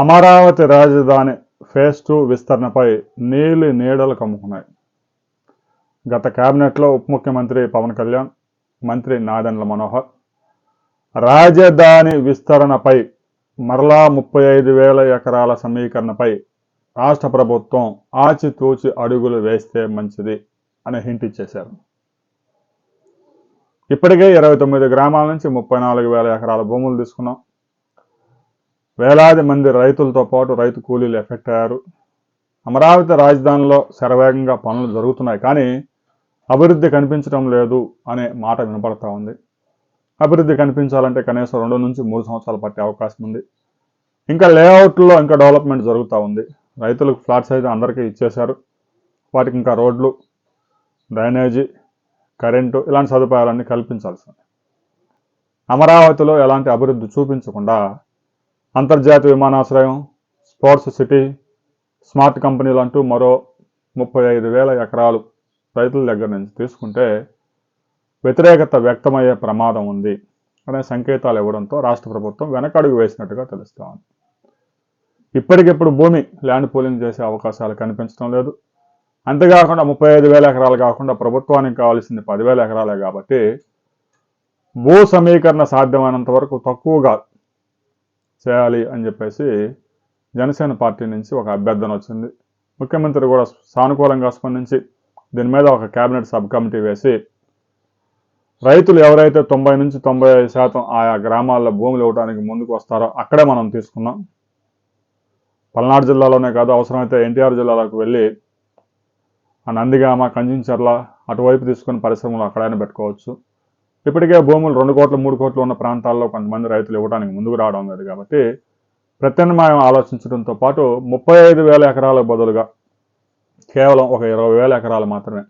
అమరావతి రాజధాని phase two విస్తరణపై నీలి నీడలు కమ్ముకున్నాయి. గత కేబినెట్లో ఉప ముఖ్యమంత్రి పవన్ కళ్యాణ్ మంత్రి నాదెండ్ల మనోహర్ రాజధాని విస్తరణపై మరలా ముప్పై ఐదు వేల ఎకరాల సమీకరణపై రాష్ట్ర ప్రభుత్వం ఆచితూచి అడుగులు వేస్తే మంచిది అని హింట్ ఇచ్చేశారు. ఇప్పటికే ఇరవై తొమ్మిది గ్రామాల నుంచి ముప్పై నాలుగు వేల ఎకరాల భూములు తీసుకున్నాం. వేలాది మంది రైతులతో పాటు రైతు కూలీలు ఎఫెక్ట్ అయ్యారు. అమరావతి రాజధానిలో శరవేగంగా పనులు జరుగుతున్నాయి కానీ అభివృద్ధి కనిపించడం లేదు అనే మాట వినపడతా ఉంది. అభివృద్ధి కనిపించాలంటే కనీసం రెండు నుంచి మూడు సంవత్సరాలు పట్టే అవకాశం ఉంది. ఇంకా లేఅవుట్లో ఇంకా డెవలప్మెంట్ జరుగుతూ ఉంది. రైతులకు ఫ్లాట్స్ అయితే అందరికీ ఇచ్చేశారు. వాటికి ఇంకా రోడ్లు డ్రైనేజీ కరెంటు ఇలాంటి సదుపాయాలన్నీ కల్పించాల్సింది అమరావతిలో ఎలాంటి అభివృద్ధి చూపించకుండా అంతర్జాతీయ విమానాశ్రయం స్పోర్ట్స్ సిటీ స్మార్ట్ కంపెనీలు అంటూ మరో ముప్పై ఐదు వేల ఎకరాలు రైతుల దగ్గర నుంచి తీసుకుంటే వ్యతిరేకత వ్యక్తమయ్యే ప్రమాదం ఉంది అనే సంకేతాలు ఇవ్వడంతో రాష్ట్ర ప్రభుత్వం వెనకడుగు వేసినట్టుగా తెలుస్తూ ఉంది ఇప్పటికిప్పుడు భూమి ల్యాండ్ పూలింగ్ చేసే అవకాశాలు కనిపించడం లేదు. అంతేకాకుండా ముప్పై ఐదు వేల ఎకరాలు కాకుండా ప్రభుత్వానికి కావాల్సింది పదివేల ఎకరాలే కాబట్టి భూ సమీకరణ సాధ్యమైనంత వరకు తక్కువగా చేయాలి అని చెప్పేసి జనసేన పార్టీ నుంచి ఒక అభ్యర్థన వచ్చింది. ముఖ్యమంత్రి కూడా సానుకూలంగా స్పందించి దీని మీద ఒక కేబినెట్ సబ్ కమిటీ వేసి రైతులు ఎవరైతే తొంభై నుంచి తొంభై ఐదు శాతం ఆయా గ్రామాల్లో భూములు ఇవ్వడానికి ముందుకు వస్తారో అక్కడే మనం తీసుకున్నాం. పల్నాడు జిల్లాలోనే కాదు అవసరమైతే ఎన్టీఆర్ జిల్లాలోకి వెళ్ళి ఆ నందిగామ కంచించర్ల అటువైపు తీసుకుని పరిశ్రమలు అక్కడైనా పెట్టుకోవచ్చు. ఇప్పటికే భూములు రెండు కోట్లు మూడు కోట్లు ఉన్న ప్రాంతాల్లో కొంతమంది రైతులు ఇవ్వడానికి ముందుకు రావడం లేదు కాబట్టి ప్రత్యామ్నాయం ఆలోచించడంతో పాటు ముప్పై ఐదు వేల ఎకరాలకు బదులుగా కేవలం ఒక ఇరవై వేల ఎకరాలు మాత్రమే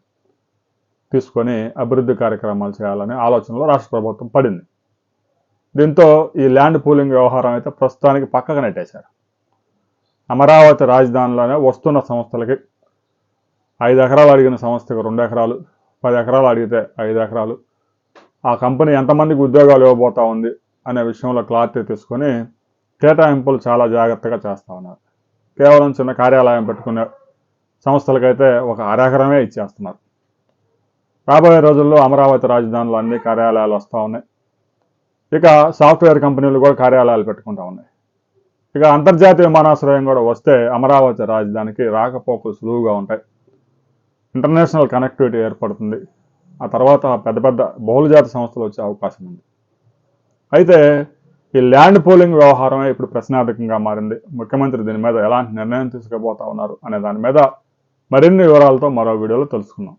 తీసుకొని అభివృద్ధి కార్యక్రమాలు చేయాలనే ఆలోచనలో రాష్ట్ర ప్రభుత్వం పడింది. దీంతో ఈ ల్యాండ్ పూలింగ్ వ్యవహారం అయితే ప్రస్తుతానికి పక్కకు నెట్టేశారు. అమరావతి రాజధానిలోనే వస్తున్న సంస్థలకి ఐదు ఎకరాలు అడిగిన సంస్థకు రెండు ఎకరాలు పది ఎకరాలు అడిగితే ఐదు ఎకరాలు ఆ కంపెనీ ఎంతమందికి ఉద్యోగాలు ఇవ్వబోతా ఉంది అనే విషయంలో క్లారిటీ తీసుకొని కేటాయింపులు చాలా జాగ్రత్తగా చేస్తూ ఉన్నారు. కేవలం చిన్న కార్యాలయం పెట్టుకునే సంస్థలకైతే ఒక అరెకరమే ఇచ్చేస్తున్నారు. రాబోయే రోజుల్లో అమరావతి రాజధానిలో అన్ని కార్యాలయాలు వస్తూ ఉన్నాయి. ఇక సాఫ్ట్వేర్ కంపెనీలు కూడా కార్యాలయాలు పెట్టుకుంటా ఉన్నాయి. ఇక అంతర్జాతీయ విమానాశ్రయం కూడా వస్తే అమరావతి రాజధానికి రాకపోకలు సులువుగా ఉంటాయి. ఇంటర్నేషనల్ కనెక్టివిటీ ఏర్పడుతుంది. ఆ తర్వాత పెద్ద పెద్ద బహుళజాతి సంస్థలు వచ్చే అవకాశం ఉంది. అయితే ఈ ల్యాండ్ పోలింగ్ వ్యవహారమే ఇప్పుడు ప్రశ్నార్థకంగా మారింది. ముఖ్యమంత్రి దీని మీద ఎలాంటి నిర్ణయం తీసుకోబోతా ఉన్నారు అనే దాని మీద మరిన్ని వివరాలతో మరో వీడియోలో తెలుసుకుందాం.